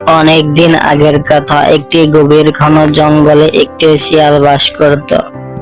অনেক দিন আগের কথা, একটি গভীর ঘন জঙ্গলে একটি শিয়াল বাস করত।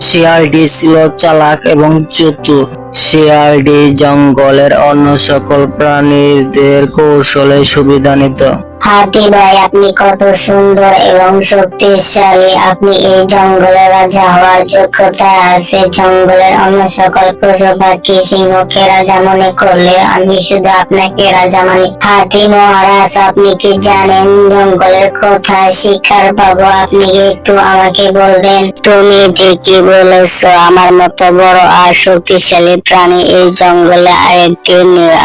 শিয়ালটি ছিল চালাক এবং চতুর। শিয়ালটি জঙ্গলের অন্য সকল প্রাণীদের কৌশলে সুবিধা নিত। হাতি ভাই আপনি কত সুন্দর এবং শক্তিশালী। আপনি এই জঙ্গলের রাজা হওয়ার যোগ্যতা আছে জঙ্গলের অন্য সকল পশু পাখি সিংহকে রাজা মনে করলে, আমি শুধু আপনাকে রাজা মানি। হাতি মহারাজ, আপনি কি জানেন জঙ্গলের কথা শিকার পাবো? আপনি কি একটু আমাকে বলবেন? তুমি ঠিকই বলেছ, আমার মতো বড় আর শক্তিশালী প্রাণী এই জঙ্গলে আরেকটি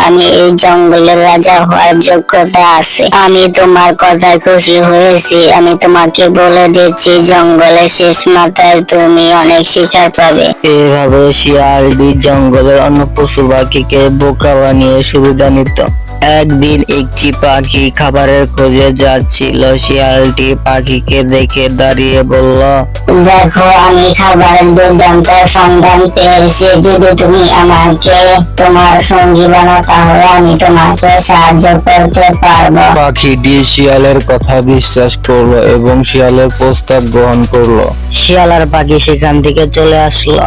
আমি এই জঙ্গলের রাজা হওয়ার যোগ্যতা আছে। আমি তোমার কথায় খুশি হয়েছি। আমি তোমাকে বলে দিচ্ছি, জঙ্গলের শেষ মাথায় তুমি অনেক শিকার পাবে। এভাবে শিয়ালটি জঙ্গলের অন্য পশু পাখিকে বোকা বানিয়ে সুবিধা নিত। একদিন একটি পাখি খাবারের খোঁজে যাচ্ছিল শিয়ালটি পাখিকে দেখে দাঁড়িয়ে বলল দেখো আমি খাবারের দুর্দান্ত সন্ধান পেয়েছি। যদি তুমি আমাকে তোমার সঙ্গী বানো তাহলে আমি তোমাকে সাহায্য করতে পারব। পাখিটি শিয়ালের কথা বিশ্বাস করল এবং শিয়ালের প্রস্তাব গ্রহণ করল। শিয়ালার পাখি সেখান থেকে চলে আসলো।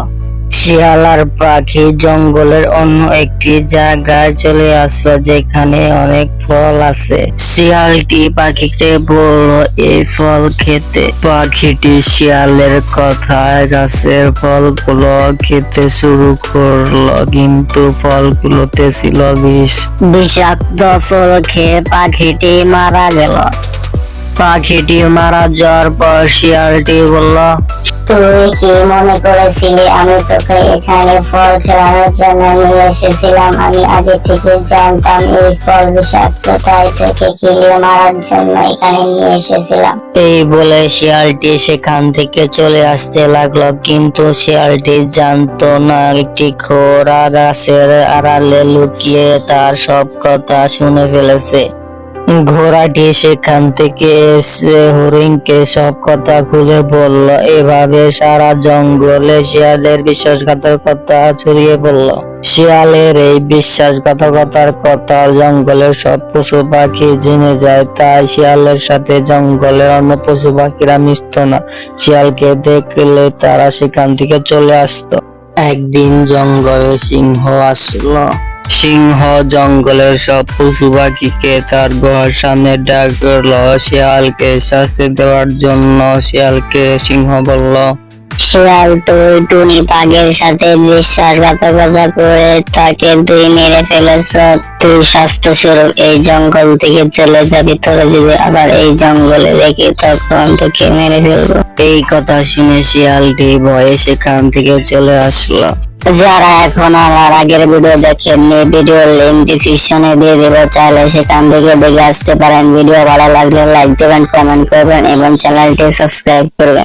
শিয়ালার পাখি জঙ্গলের অন্য একটি জায়গায় চলে আসলো যেখানে অনেক ফল আছে। শিয়ালটি পাখিকে বলল এই ফল খেতে। পাখিটি শিয়ালের কথায় গাছের ফলগুলো খেতে শুরু করল কিন্তু ফলগুলোতে ছিল বিষ। বিষাক্ত ফল খেয়ে পাখিটি মারা গেল। পাখিটি মারা যাওয়ার পর শিয়ালটি বলল তুই কি মনে করেছিলে আমি তোকে এখানে ফল খেলানোর জন্য নিয়ে এসেছিলাম? আমি আগে থেকে জানতাম এই ফল বিষাক্ত, তাই তোকে কিলিয়ে মারার জন্য এখানে নিয়ে এসেছিলাম। এই বলে শিয়ালটি সেখান থেকে চলে আসতে লাগল, কিন্তু শিয়ালটি জানতো না একটি খোরা গাছের আড়ালে লুকিয়ে তার সব কথা শুনে ফেলেছে। ঘোড়াটি সেখান থেকে এসে হরিণকে সব কথা খুলে বলল। এভাবে সারা জঙ্গলে শিয়ালের বিশ্বাসঘাতকতা ছড়িয়ে পড়ল। শিয়ালের এই বিশ্বাসঘাতকতার কথা জঙ্গলের সব পশু পাখি জেনে যায়, তাই শিয়ালের সাথে জঙ্গলের অন্য পশু পাখিরা মিশত না। শিয়ালকে দেখলে তারা সেখান থেকে চলে আসতো। একদিন জঙ্গলে সিংহ আসলো। সিংহ জঙ্গলের সব পশু পাখিকে তার গুহার সামনে ডাকলো শিয়ালকে শাস্তি দেওয়ার জন্য শিয়ালকে সিংহ বলল শিয়াল তুই টুনি বাঘের সাথে বিশ্বাসঘাতকতা করে তাকে তুই মেরে ফেলেছ। তুই স্বাস্থ্য স্বরূপ এই জঙ্গল থেকে চলে যাবি তোরা যদি আবার এই জঙ্গলে দেখি তখন তোকে মেরে ফেলব। এই কথা শুনে শিয়ালটি ভয়ে সেখান থেকে চলে আসলো। যারা এখন আমার আগের ভিডিও দেখেননি ভিডিও লিঙ্ক ডিসক্রিপশনে দিয়ে দেবো চাইলে সেখান থেকে দেখে আসতে পারেন। ভিডিও ভালো লাগলে লাইক দেবেন কমেন্ট করবেন এবং চ্যানেলটি সাবস্ক্রাইব করবেন।